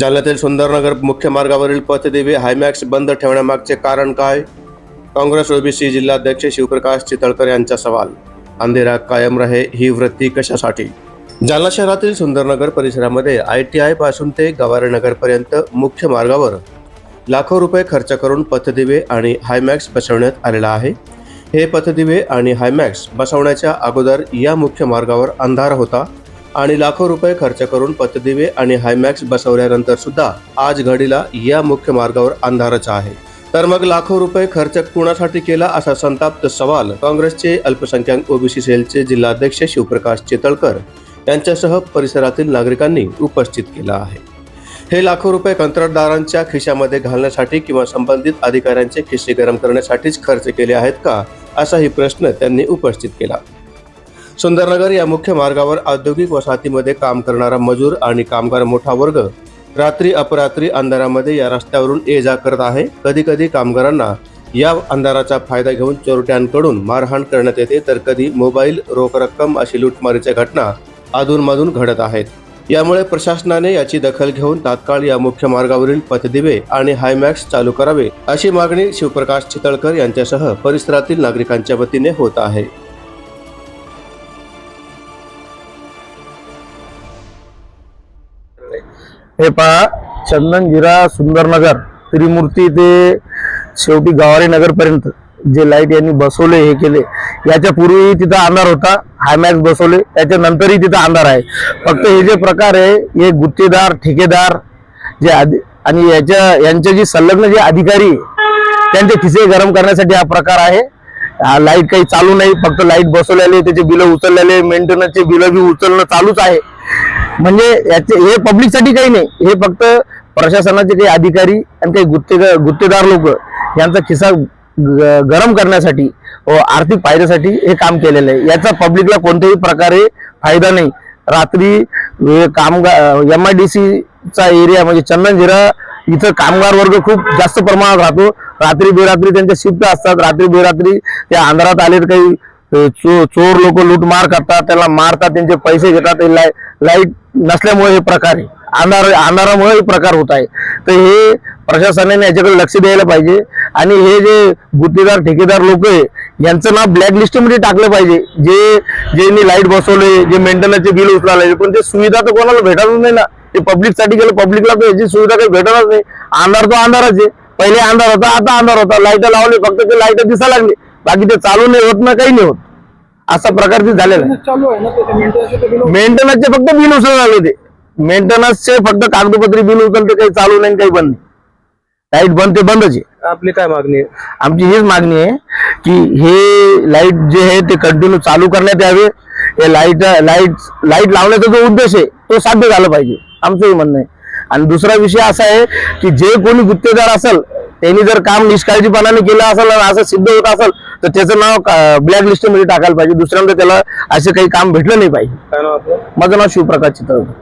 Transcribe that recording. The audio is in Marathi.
जालन्यातील सुंदरनगर मुख्य मार्गावरील पथदेवी हायमॅक्स बंद ठेवण्यामागचे कारण काय? काँग्रेस ओबीसी जिल्हाध्यक्ष शिवप्रकाश चितळकर यांचा सवाल. अंधेरा कायम रहे ही वृत्ती कशासाठी? जालना शहरातील सुंदरनगर परिसरामध्ये आय टी आयपासून ते गवारेनगरपर्यंत मुख्य मार्गावर लाखो रुपये खर्च करून पथदिवे आणि हायमॅक्स बसवण्यात आलेला आहे. हे पथदिवे आणि हायमॅक्स बसवण्याच्या अगोदर या मुख्य मार्गावर अंधार होता आणि लाखो रुपये खर्च करून पथदिवे आणि हायमॅक्स बसवल्यानंतर सुद्धा आज घडीला या मुख्य मार्गावर अंधारच आहे. तर मग लाखो रुपये खर्च कुणासाठी केला असा संताप्त सवाल काँग्रेसचे अल्पसंख्याक ओबीसी सेलचे जिल्हाध्यक्ष शिवप्रकाश चितळकर यांच्यासह परिसरातील नागरिकांनी उपस्थित केला आहे. हे लाखो रुपये कंत्राटदारांच्या खिशामध्ये घालण्यासाठी किंवा संबंधित अधिकाऱ्यांचे खिसे गरम करण्यासाठीच खर्च केले आहेत का असाही प्रश्न त्यांनी उपस्थित केला. सुंदरनगर या मुख्य मार्गावर औद्योगिक वसाहतीमध्ये काम करणारा मजूर आणि कामगार मोठा वर्ग रात्री अपरात्री अंधारामध्ये या रस्त्यावरून ये जा करत आहे. कधी कधी कामगारांना या अंधाराचा फायदा घेऊन चोरट्यांकडून मारहाण करण्यात येते तर कधी मोबाईल रोख रक्कम अशी लुटमारीच्या घटना अधूनमधून घडत आहेत. यामुळे प्रशासनाने याची दखल घेऊन तात्काळ या मुख्य मार्गावरील पथदिवे आणि हायमॅक्स चालू करावे अशी मागणी शिवप्रकाश चितळकर यांच्यासह परिसरातील नागरिकांच्या वतीने होत आहे. हे पहा चंदनगिरा सुंदरनगर त्रिमूर्ती ते शेवटी गवारी नगरपर्यंत जे लाइट यांनी बसवले हे केले. याच्या पूर्वी तिथं अंधार होता हायमॅक्स बसवले त्याच्यानंतरही तिथं अंधार आहे. फक्त हे जे प्रकार आहे हे गुत्तेदार ठेकेदार जे आधी आणि याच्या यांचे जे संलग्न जे अधिकारी त्यांचे खिसे गरम करण्यासाठी हा प्रकार आहे. लाइट काही चालू नाही फक्त लाइट बसवलेले त्याचे बिलं उचललेले मेंटेनन्सचे बिलं बी उचलणं चालूच आहे. म्हणजे याचे हे पब्लिकसाठी काही नाही. हे फक्त प्रशासनाचे काही अधिकारी आणि काही गुत्ते गुत्तेदार लोक यांचा खिसा ग- गरम करण्यासाठी व आर्थिक फायद्यासाठी हे काम केलेलं आहे. याचा पब्लिकला कोणत्याही प्रकारे फायदा नाही. रात्री कामगार एम आय डी सीचा एरिया म्हणजे चंदनझिरा इथं कामगार वर्ग खूप जास्त प्रमाणात राहतो. रात्री बेरात्री त्यांच्या शिफ्ट असतात. रात्री बेरात्री त्या आंधारात आले तर काही चो चोर लोक लूटमार करतात. त्याला मारतात. त्यांचे पैसे घेतात. लाइट नसल्यामुळे हे प्रकार आहे. अंधार अंधारामुळे हे प्रकार होत आहे. तर हे प्रशासनाने याच्याकडे लक्ष द्यायला पाहिजे. आणि हे जे गुत्तेदार ठेकेदार लोक आहे यांचं नाव ब्लॅक लिस्टमध्ये टाकलं पाहिजे. जे ज्यांनी लाइट बसवले जे मेंटेनन्सचे बिल उचलाले पण ते सुविधा तर कोणाला भेटतच नाही ना. ते पब्लिकसाठी गेलं पब्लिकला तर याची सुविधा काही भेटतच नाही. अंधार तो अंधारच आहे. पहिले अंधार होता आता अंधार होता. लाइट लावले फक्त ते लाइट दिसायला लागले. बाकी ते चालू नाही होत ना काही नाही होत. असा प्रकार ते झालेला आहे. चालू आहे ना ते मेंटेनन्सचे फक्त बिल उचलून आले ते मेंटेनन्सचे फक्त कागदपत्री बिल उचलते काही चालू नाही काही बंद लाइट बंद ते बंदच आहे. आपली काय मागणी आहे? आमची हीच मागणी आहे की हे लाइट जे आहे ते कंटिन्यू चालू करण्यात यावे. हे लाइट लाइट लाइट लावण्याचा जो उद्देश आहे तो साध्य झाला पाहिजे. आमचंही म्हणणं आहे. आणि दुसरा विषय असा आहे की जे कोणी गुत्तेदार असेल त्यांनी जर काम निष्काळजीपणाने केलं असेल आणि असं सिद्ध होत असेल तर त्याचं नाव ब्लॅक लिस्टमध्ये टाकायला पाहिजे. दुसऱ्यांदा त्याला असं काही काम भेटलं नाही पाहिजे. माझं नाव शिवप्रकाश चितळकर.